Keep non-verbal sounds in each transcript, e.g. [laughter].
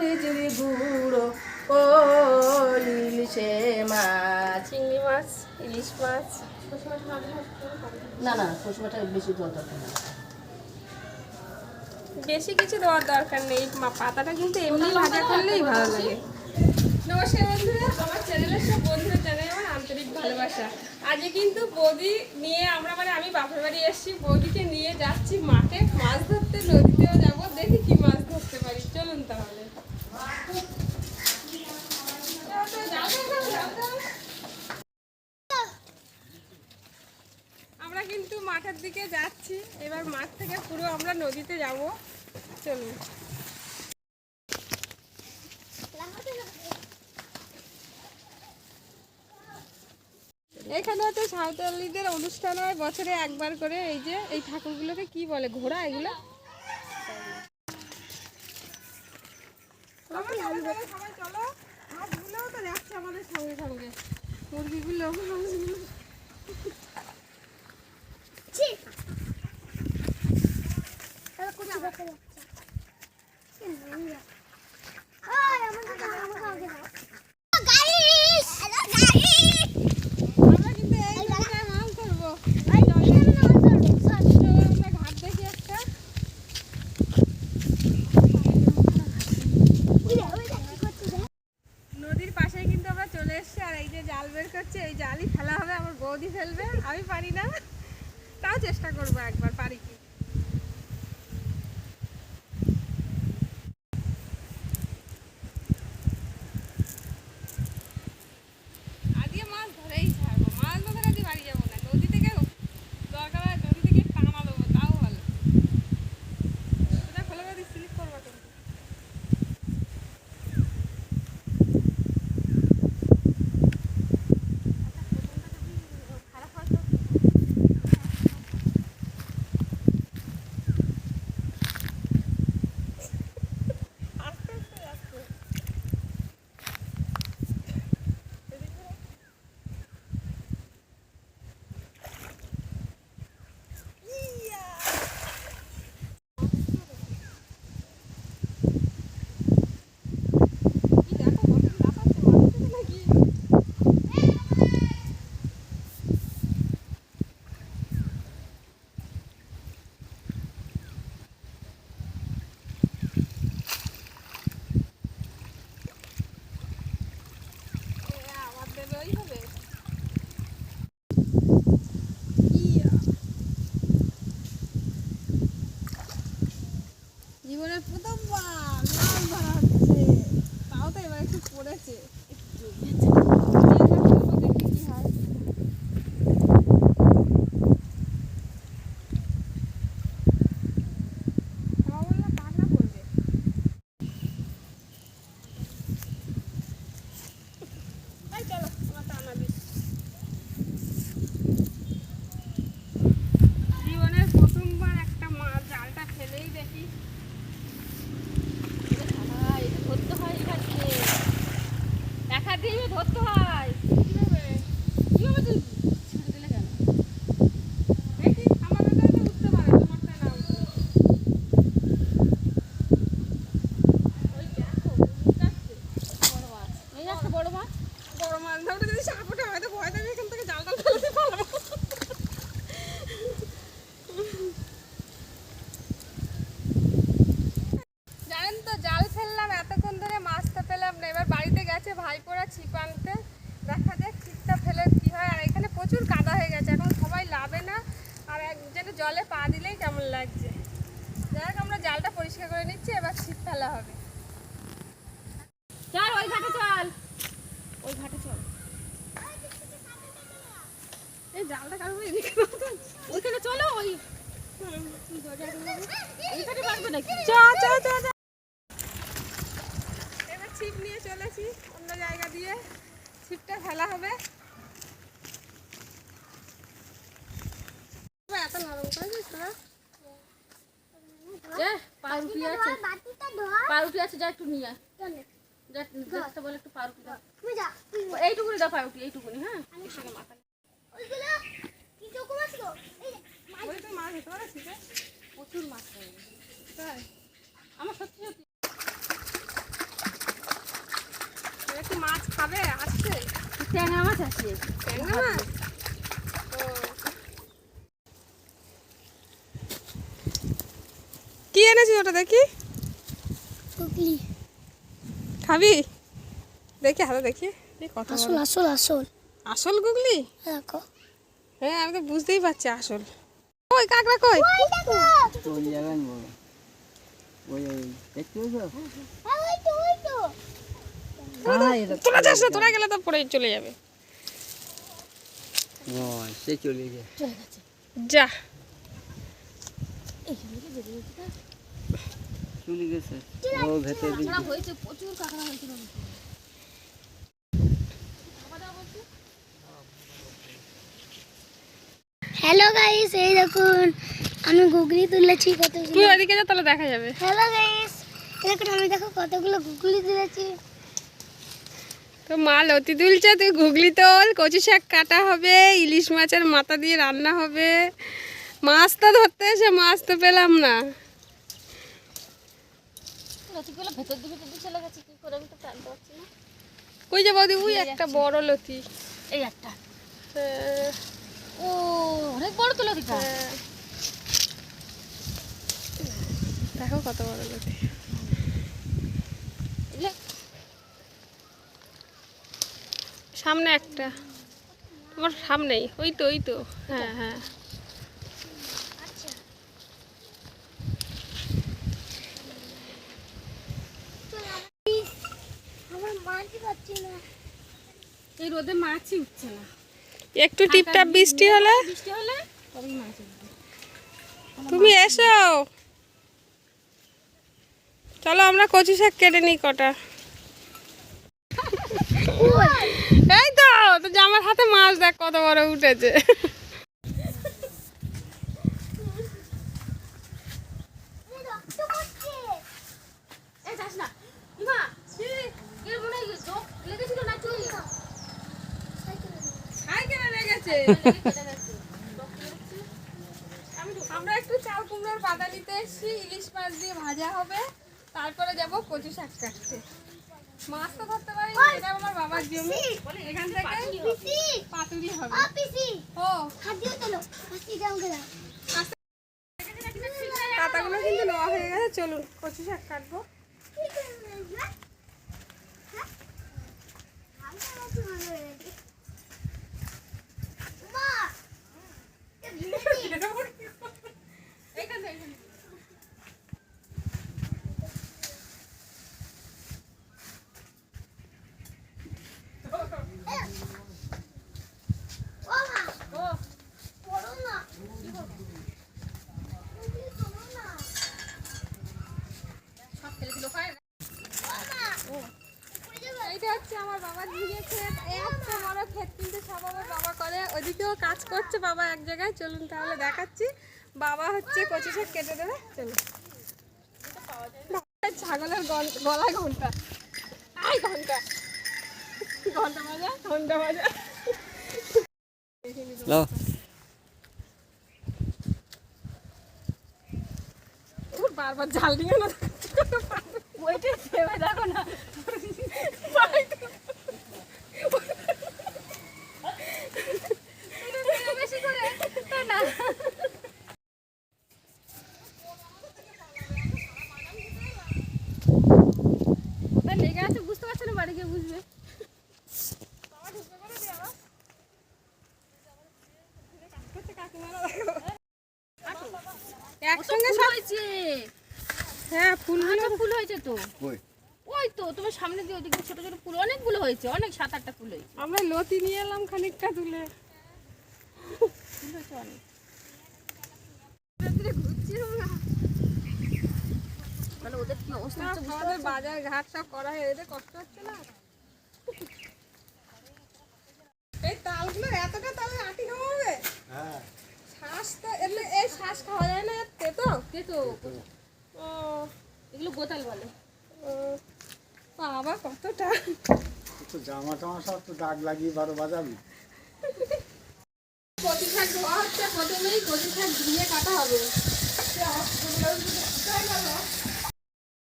যাতে মরি গুঁড়ো ও ইলিশে মাছ। চিংড়ি মাছ ইলিশ মাছ। না না সসময়টা বেশি জল দরকার না বেশি কিছু দেওয়ার দরকার নেই। পাতাটা কিন্তু এমনি ভাজা করলেই ভালো লাগে। নমস্কার বন্ধুরা আমার চ্যানেলের সব বন্ধুরা জানাই আমার আন্তরিক ভালোবাসা। আজকে কিন্তু বৌদি নিয়ে আমরা মানে আমি বাপের বাড়ি এসেছি। বৌদিকে নিয়ে যাচ্ছি মাঠে মাছ ধরতে নদীতেও যাব দেখি কি মাছ ধরতে পারি চলুন তাহলে। আমরা কিন্তু মাঠের দিকে যাচ্ছি। এবার মাঠ থেকে পুরো আমরা নদীতে যাব। চলুন। এখানে হচ্ছে সাঁওতালিদের অনুষ্ঠান হয়। বছরে একবার করে এই যে এই ঠাকুরগুলোকে কি বলে, ঘোড়া এগুলো? সবাই চলো মাছগুলোও তো যাচ্ছে আমাদের সঙ্গে সঙ্গে। মুরগিগুলো মাছগুলো আমরা কিন্তু এই জায়গায় মাছ ধরবো চলো আমরা ঘাট দেখি একটা নদীর পাশে কিন্তু আমরা চলে এসছি আর এই যে জাল বের করছে, এই জালই ফেলা হবে, আমার বৌদি ফেলবে, আমি পারি না। তাও চেষ্টা করব একবার, পারি কি? এক হাত দিয়ে ধরতে হয় কীভাবে কীভাবে তুই ছেড়ে দিলে কেন দেখি আমার তো উঠতে পারে তোমারটা না উঠতে ওই দেখো উঠতে বড় মাছ এই একটা বড় মাছ বড় মাছ ধরতে যদি সাপ ওঠে হয়তো ভয় দেবে এখান থেকে জাল টাল ফেলে দিয়ে পালাবো জানেন তো জাল ফেললাম এতক্ষণ ধরে মাছটা পেলাম না এবার বাড়িতে গেছে ভাইপোরা ছিপ আনতে দেখা যাক ছিপটা ফেলে কি হয় আর এখানে প্রচুর কাদা হয়ে গেছে এখন সবাই লাভে না আর এক যেন জলে পা দিলেই কেমন লাগছে যাই হোক আমরা জালটা পরিষ্কার করে নিচ্ছি এবার ছিপ ফেলা হবে চল ওই ঘাটে চল ওই ঘাটে চল এই জালটা কারও এদিকে দাও তো। ওইখানে চলো ওই এইখানে পারবে নাকি চ চ চ চ। এবার ছিপ নিয়ে চলেছি অন্য জায়গা দিয়ে। ছিপটা ফেলা হবে। এত নরম করেছিস তোরা পাউরুটি আছে। পাউরুটি আছে যা একটু নিয়ে যা দেখতে বলে একটু পাউরুটি দাও এইটুকুনি দাও পাউরুটি এইটুকুনি হ্যাঁ? প্রচুর মাছ পাই তাই। আমার সত্যি সত্যি মাছ খাবে? আসছে? ট্যাংরা মাছ আছে মাছ? কি ওটা দেখি? খাবি? দেখি দেখি। কথা আসল আসল আসল। গুগলি হ্যাঁ, হ্যাঁ আমি তো বুঝতেই পারছি আসল। ওই কাকড়া কই? ওই ওই দেখতে তোরা যাস না তোরা গেলে তো পড়ে চলে যাবে। ও সে চলে যায় যা চলে গেছে। ও ভেতর প্রচুর কাঁকড়া হয়েছিল হ্যালো গাইস এই দেখুন আমি গুগলি তুলেছি কত তুই ওইদিকে যা তাহলে দেখা যাবে। হ্যালো গাইস দেখুন আমি দেখো কতগুলো গুগলি তুলেছি। তো মা লতি তুলছে তুই গুগলি তোল কচু শাক কাটা হবে ইলিশ মাছের মাথা দিয়ে রান্না হবে। মাছ তো ধরতে এসে মাছ তো পেলাম না। কই যে বৌদি উই একটা। বড় লতি। এই একটা। হ্যাঁ, বড় তো লতিটা হ্যাঁ। দেখো কত বড় লতি। সামনে একটা। তোমার সামনেই। ওই তো ওই তো। হ্যাঁ হ্যাঁ। আচ্ছা এই রোদে মাছই উঠছে না। একটু টিপটাপ বৃষ্টি হলে? তুমি এসো। চলো আমরা কচু শাক কেটে নিই কটা। এই তো তো জামার হাতে মাছ দেখ কত বড় উঠেছে এই যাস না ইমা এর মনে হয় চোখ লেগেছিল না চুল সাইকেলে লেগেছে আমরা একটু চাল কুমড়োর পাতা নিতে এসেছি ইলিশ মাছ দিয়ে ভাজা হবে তারপরে যাব কচু শাক কাটতে মাছ তো ধরতে পারি এটা আমার বাবার জমি এখান থেকে পাতুরি হবে ও চলো যাও গেলাম পাতাগুলো কিন্তু নেওয়া হয়ে গেছে চলুন কচু শাক কাটবো এখান থেকে, এখান থেকে। ও সব ফেলে দিল খায় না। এইটা হচ্ছে আমার বাবার নিজের ক্ষেত এত বড় ক্ষেত কিন্তু সব আমার বাবা করে। ওদিকেও কাজ করছে বাবা এক জায়গায় চলুন তাহলে দেখাচ্ছি। বাবা হচ্ছে কচু শাক কেটে দেবে চলুন। ছাগলের গলায় ঘণ্টা। আই ঘণ্টা। ঘণ্টা বাজা ঘণ্টা বাজা। বারবার জাল দিয়ে না। ওইটা ভেবে দেখো না বেশি করে তা না ওটা লেগে আছে বুঝতে পারছ না বাড়ি গিয়ে বুঝবে একসঙ্গে সব হয়েছে হ্যাঁ ফুলগুলো আচ্ছা ফুল হয়েছে তো? কই? ওই তো তোমার সামনে দিয়ে ওদিকে ছোট ছোট ফুল অনেকগুলো হয়েছে অনেক সাত আটটা ফুল হয়েছে। আমরা লতি নিয়ে এলাম খানিকটা তুলে। ফুল হয়েছে অনেক। তাহলে ওদের কি অবস্থা হচ্ছে বাজার ঘাট সব করা হয়ে এদের কষ্ট হচ্ছে না? এই তালগুলো এতটা তালে আটি খাওয়াবে শ্বাস তো এমনি এই শ্বাস খাওয়া যায় না তেতো তো ও গোতাল বলে। ও, বাবা কতটা। তো জামা টামা সব তো দাগ লাগিয়ে বারো বাজাবি। কচু শাক ধোয়া হচ্ছে প্রথমেই কচু শাক ধুয়ে কাটা হবে।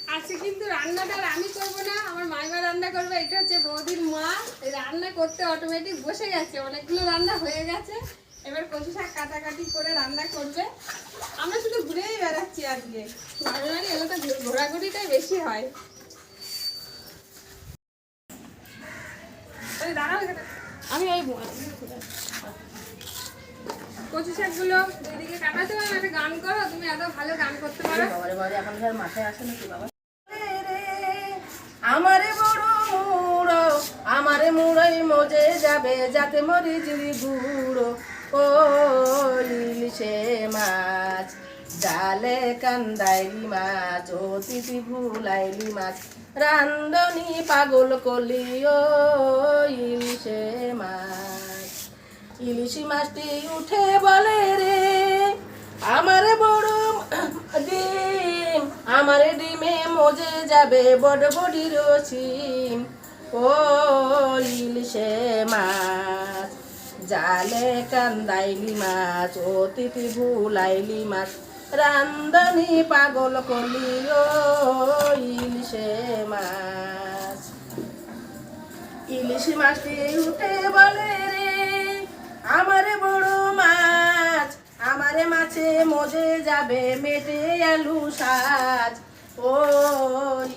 আজকে কিন্তু রান্নাটা আমি করব না আমার মাইমা রান্না করবে এটা হচ্ছে বৌদির মা। এই রান্না করতে অটোমেটিক বসে গেছে অনেকগুলো রান্না হয়ে গেছে। এবার কচু শাক কাটাকাটি করে রান্না করবে। আমরা শুধু ঘুরেই বেড়াচ্ছি আজকে। বাড়ি এগুলো তো ঘোরাঘুরিটাই বেশি হয়। ওই আমি এই কচু শাকগুলো দুইদিকে কাটাতে পারো একটা গান করো তুমি এত ভালো গান করতে পারো। এখন আর মাথায় আসে নাকি বাবা? আমারে বড় মুড়ো আমারে মুড়োই মজে যাবে যাতে মরি জিরি গুঁড়ো। ও ইলিশে মাছ জালে কান্দাইলি মাছ তিতি ভুলাইলি মাছ। রান্ধনি পাগল কলি ও ইলিশে মাছ। ইলিশি মাছটি উঠে বলে রে, আমারে বড় ডিম, আমারে ডিমে মজে যাবে বড় বড়ি রসিম ও ইলিশে মাছ জালে কান্দাইলি মাছ, অতিথি ভুলাইলি মাছ। রান্ধনি পাগল ও ইলিশে মাছ। ইলিশ মাছটি উঠে বলে রে, আমারে বড় মাছ, আমারে মাছে মজে যাবে মেটে আলু সাজ। ও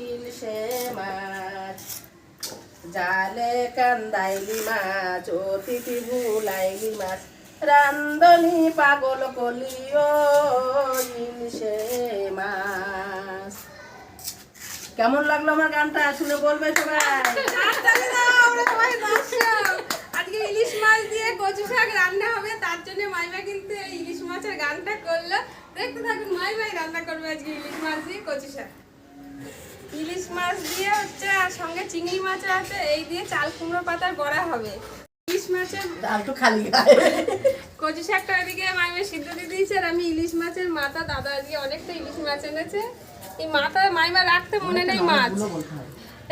ইলিশে মাছ। জালে কান্দাইলি মাছ, অতিথি ভুলাইলি মাছ। রান্ধনি পাগল কলি ও ইলিশে মাছ। কেমন লাগল আমার গানটা? শুনে বলবে সবাই। আজকে ইলিশ মাছ দিয়ে কচু শাক রান্না হবে, তার জন্য মাইমা কিন্তু ইলিশ মাছের গানটা করল। দেখতে থাকুন, মাইমাই রান্না করবে আজকে ইলিশ মাছ দিয়ে কচু শাক। ইলিশ মাছ দিয়ে হচ্ছে আর সঙ্গে চিংড়ি মাছ আছে এই দিয়ে চাল কুমড়ো পাতার বড়া হবে। ইলিশ মাছের একটু খালি কচু শাকটা ওইদিকে মাইমা সিদ্ধ দিয়ে দিয়েছে আর আমি ইলিশ মাছের মাথা দাদা আজকে অনেকটা ইলিশ মাছ এনেছে। এই মাথা মাইমা রাখতে মনে নেই মাছ।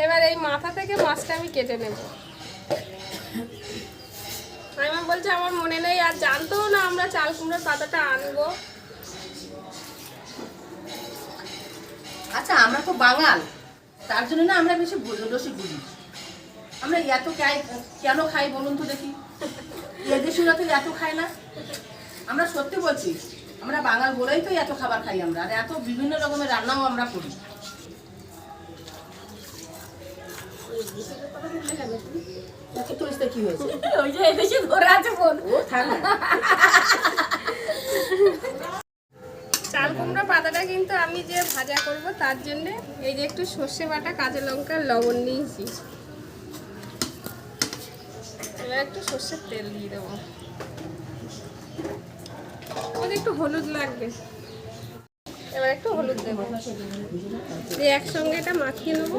এবার এই মাথা থেকে মাছটা আমি কেটে নেব। মাইমা বলছে আমার মনে নেই আর জানতো না আমরা চাল কুমড়োর পাতাটা আনব। আচ্ছা আমরা তো বাঙাল। তার জন্য না আমরা বেশি রসিক বুঝি। আমরা এত কেন খাই বলুন তো দেখি? এদেশিরা তো এত খায় না। আমরা সত্যি বলছি আমরা বাঙাল বলেই তো এত খাবার খাই আমরা আর এত বিভিন্ন রকমের রান্নাও আমরা করি। কি হয়েছে? ওই যে এদেশে ধরে আছে ও থাক। [laughs] চাল কুমড়ো পাতাটা কিন্তু আমি যে ভাজা করব তার জন্য এই যে একটু সর্ষে বাটা, কাঁচা লঙ্কার লবণ নিয়েছি। এবার একটু সর্ষের তেল দিয়ে দেবো। একটু হলুদ লাগবে। এবার একটু হলুদ দেবো। দিয়ে একসঙ্গে এটা মাখিয়ে নেব।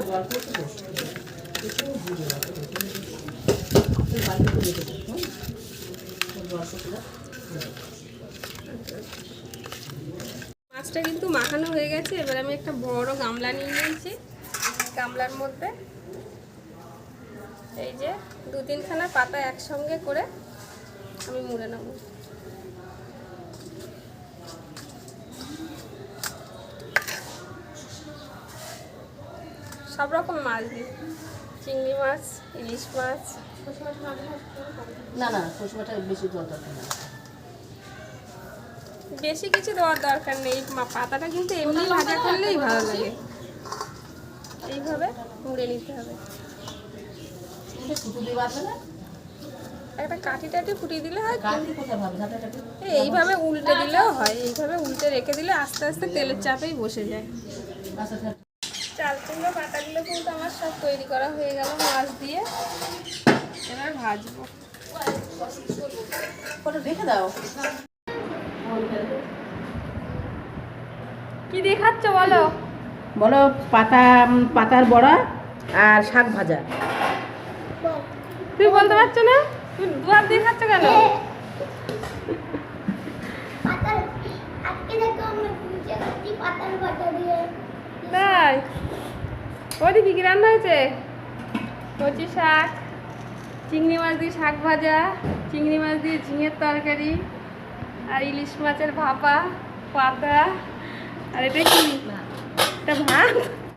মাছটা কিন্তু মাখানো হয়ে গেছে। এবার আমি একটা বড় গামলা নিয়ে নিয়েছি গামলার মধ্যে। এই যে দু তিনখানা পাতা একসঙ্গে করে আমি মুড়ে নেব। সব রকম মাছ দিই। চিংড়ি মাছ, ইলিশ মাছ। না না সরষেটা বেশি দরকার না বেশি কিছু দেওয়ার দরকার নেই। পাতাটা কিন্তু এমনি ভাজা করলেই ভালো লাগে। এইভাবে মুড়ে নিতে হবে। একটা কাঠি টাটি ফুটিয়ে দিলে হয় এইভাবে উল্টে দিলেও হয়। এইভাবে উল্টে রেখে দিলে আস্তে আস্তে তেলের চাপেই বসে যায়। আচ্ছা আচ্ছা। চাল কুমড়ো পাতাগুলো কিন্তু আমার সব তৈরি করা হয়ে গেল মাছ দিয়ে। এবার ভাজবো। রেখে দাও। কি দিয়ে খাচ্ছ বলো? বলো পাতা পাতার বড়া আর শাক ভাজা। তুমি বলতে পারছ না? তুমি দুয়ার দিয়ে খাচ্ছ কেন? তাই? কি রান্না হয়েছে? কচি শাক চিংড়ি মাছ দিয়ে শাক ভাজা চিংড়ি মাছ দিয়ে ঝিঙের তরকারি। আর ইলিশ মাছের ভাপা পাতা আর এটা কি? এটা ভাত?